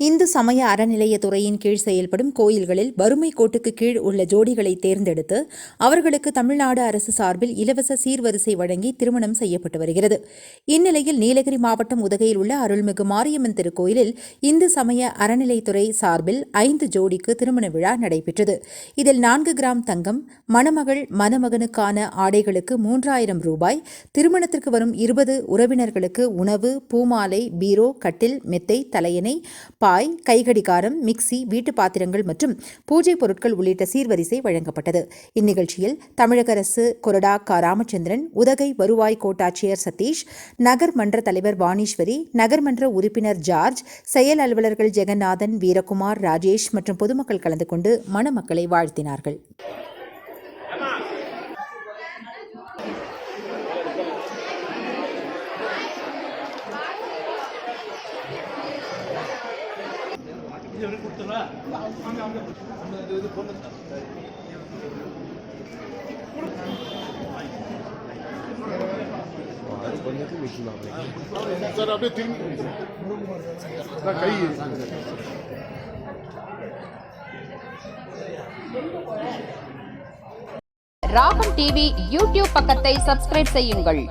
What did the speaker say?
இந்து சமய அறநிலையத்துறையின் கீழ் செயல்படும் கோயில்களில் வறுமை கோட்டுக்கு கீழ் உள்ள ஜோடிகளை தேர்ந்தெடுத்து அவர்களுக்கு தமிழ்நாடு அரசு சார்பில் இலவச சீர்வரிசை வழங்கி திருமணம் செய்யப்பட்டு வருகிறது. இந்நிலையில் நீலகிரி மாவட்டம் உதகையில் உள்ள அருள்மிகு மாரியம்மன் திருக்கோயிலில் இந்து சமய அறநிலைத்துறை சார்பில் ஐந்து ஜோடிக்கு திருமண விழா நடைபெற்றது. இதில் நான்கு கிராம் தங்கம் மணமகள் மணமகனுக்கான ஆடைகளுக்கு மூன்றாயிரம் ரூபாய் திருமணத்திற்கு வரும் இருபது உறவினர்களுக்கு உணவு பூமாலை பீரோ கட்டில் மெத்தை தலையணை பாய் கைகடிகாரம் மிக்சி வீட்டு பாத்திரங்கள் மற்றும் பூஜை பொருட்கள் உள்ளிட்ட சீர்வரிசை வழங்கப்பட்டது. இந்நிகழ்ச்சியில் தமிழக அரசு கொரடா க. ராமச்சந்திரன் உதகை வருவாய் கோட்டாட்சியர் சதீஷ் நகர் மன்ற தலைவர் வாணீஸ்வரி நகர்மன்ற உறுப்பினர் ஜார்ஜ் செயல் அலுவலர்கள் ஜெகநாதன் வீரகுமார் ராஜேஷ் மற்றும் பொதுமக்கள் கலந்து கொண்டு மணமக்களை வாழ்த்தினார்கள். சார் அப்படியே திரும்பி சார் கை ராகம் டிவி யூடியூப் பக்கத்தை சப்ஸ்கிரைப் செய்யுங்கள்